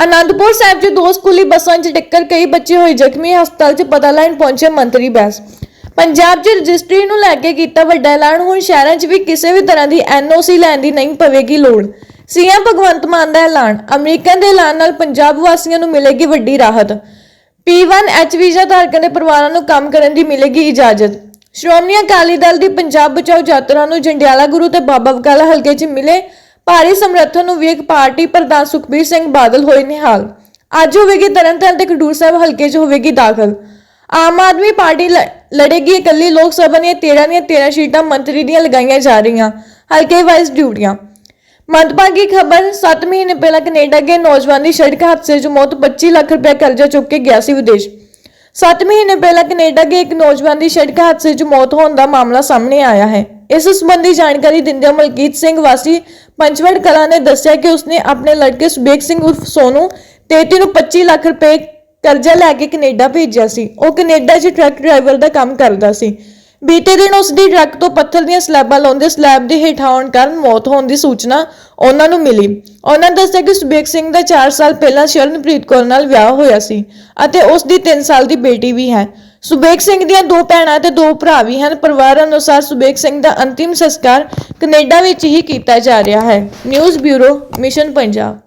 ਅਨੰਦਪੁਰ ਸਾਹਿਬ 'ਚ ਦੋ ਸਕੂਲੀ ਬੱਸਾਂ 'ਚ ਟੱਕਰ ਕਈ ਬੱਚੇ ਹੋਏ ਜ਼ਖਮੀ, ਹਸਪਤਾਲ 'ਚ ਪਤਾ ਲੈਣ ਪਹੁੰਚੇ ਮੰਤਰੀ ਬੈਸ। ਪੰਜਾਬ 'ਚ ਰਜਿਸਟਰੀ ਨੂੰ ਲੈ ਕੇ ਕੀਤਾ ਵੱਡਾ ਐਲਾਨ, ਹੁਣ ਸ਼ਹਿਰਾਂ 'ਚ ਵੀ ਕਿਸੇ ਵੀ ਤਰ੍ਹਾਂ ਦੀ ਐਨਓਸੀ ਲੈਣ ਦੀ ਨਹੀਂ ਪਵੇਗੀ ਲੋੜ। ਸੀਐਮ ਭਗਵੰਤ ਮਾਨ ਦਾ ਐਲਾਨ ਅਮਰੀਕਾ ਦੇ ਐਲਾਨ ਨਾਲ ਪੰਜਾਬ ਵਾਸੀਆਂ ਨੂੰ ਮਿਲੇਗੀ ਵੱਡੀ ਰਾਹਤ। P1H ਵੀਜ਼ਾ ਧਾਰਕਾਂ ਦੇ ਪਰਿਵਾਰਾਂ ਨੂੰ ਕੰਮ ਕਰਨ ਦੀ ਮਿਲੇਗੀ ਇਜਾਜ਼ਤ। ਸ਼੍ਰੋਮਣੀ ਅਕਾਲੀ ਦਲ ਦੀ ਪੰਜਾਬ ਬਚਾਓ ਯਾਤਰਾ ਨੂੰ ਜੰਡਿਆਲਾ ਗੁਰੂ ਤੇ ਬਾਬਾ ਬਕਾਲਾ ਹਲਕੇ 'ਚ ਮਿਲੇ ਭਾਰੀ ਸਮਰਥਨ ਨੂੰ ਵੇਖ ਪਾਰਟੀ ਪ੍ਰਧਾਨ ਸੁਖਬੀਰ ਸਿੰਘ ਬਾਦਲ ਹੋਏ ਨਿਹਾਲ। ਅੱਜ ਹੋਵੇਗੀ ਤਰਨਤਾਰਨ ਤੇ ਖਡੂਰ ਸਾਹਿਬ ਹਲਕੇ 'ਚ ਹੋਵੇਗੀ ਦਾਖਲ। ਆਮ ਆਦਮੀ ਪਾਰਟੀ ਲ- ਲੜੇਗੀ ਇਕੱਲੀ। ਲੋਕ ਸਭਾ ਦੀਆਂ 13 ਦੀਆਂ 13 ਸੀਟਾਂ ਮੰਤਰੀ ਦੀਆਂ ਲਗਾਈਆਂ ਜਾ ਰਹੀਆਂ। ਹਲਕੇ ਵਾਈਜ਼ ਡਿਊਟੀਆਂ। ਮੰਦਭਾਗੀ ਖਬਰ 7 ਮਹੀਨੇ ਪਹਿਲਾਂ ਕੈਨੇਡਾ ਗਏ ਨੌਜਵਾਨ ਦੀ ਸੜਕ ਹਾਦਸੇ 'ਚ ਮੌਤ 25 ਲੱਖ ਰੁਪਏ ਕਰਜ਼ਾ ਚੁੱਕ ਕੇ ਗਿਆ ਸੀ ਵਿਦੇਸ਼। 7 ਮਹੀਨੇ ਪਹਿਲਾਂ ਕੈਨੇਡਾ ਗਏ ਇੱਕ ਨੌਜਵਾਨ ਦੀ ਸੜਕ ਹਾਦਸੇ 'ਚ ਮੌਤ ਹੋਣ ਦਾ ਮਾਮਲਾ ਸਾਹਮਣੇ ਆਇਆ ਹੈ। ਇਸ ਸੰਬੰਧੀ ਜਾਣਕਾਰੀ ਦਿੰਦਿਆਂ ਮਲਕੀਤ ਸਿੰਘ ਵਾਸੀ ਪੰਚਵੜ ਕਲਾਂ ਨੇ ਦੱਸਿਆ ਕਿ ਉਸਨੇ ਆਪਣੇ ਲੜਕੇ ਸੁਬੇਕ ਸਿੰਘ ਉਰਫ ਸੋਨੂ ਤੇਤੀ ਨੂੰ 25 ਲੱਖ ਰੁਪਏ ਕਰਜ਼ਾ ਲੈ ਕੇ ਕੈਨੇਡਾ ਭੇਜਿਆ ਸੀ। ਉਹ ਕੈਨੇਡਾ 'ਚ ਟਰੱਕ ਡਰਾਈਵਰ ਦਾ ਕੰਮ ਕਰਦਾ ਸੀ। ਬੀਤੇ ਦਿਨ ਉਸ ਦੀ ਟਰੱਕ ਤੋਂ ਪੱਥਰ ਦੀਆਂ ਸਲੈਬਾਂ ਲਾਉਂਦੇ ਸਲੈਬ ਦੇ ਹੇਠਾਂ ਆਉਣ ਕਾਰਨ ਮੌਤ ਹੋਣ ਦੀ ਸੂਚਨਾ ਉਹਨਾਂ ਨੂੰ ਮਿਲੀ। ਉਹਨਾਂ ਦੱਸਿਆ ਕਿ ਸੁਬੇਕ ਸਿੰਘ ਦਾ 4 ਸਾਲ ਪਹਿਲਾਂ ਸ਼ਰਨਪ੍ਰੀਤ ਕੌਰ ਨਾਲ ਵਿਆਹ ਹੋਇਆ ਸੀ ਅਤੇ ਉਸ ਦੀ 3 ਸਾਲ ਦੀ ਬੇਟੀ ਵੀ ਹੈ। ਸੁਬੇਕ ਸਿੰਘ ਦੀਆਂ ਦੋ ਭੈਣਾਂ ਤੇ ਦੋ ਭਰਾ ਵੀ ਹਨ। ਪਰਿਵਾਰ ਅਨੁਸਾਰ ਸੁਬੇਕ ਸਿੰਘ ਦਾ ਅੰਤਿਮ ਸੰਸਕਾਰ ਕੈਨੇਡਾ ਵਿੱਚ ਹੀ ਕੀਤਾ ਜਾ ਰਿਹਾ ਹੈ। News bureau, mission Punjab.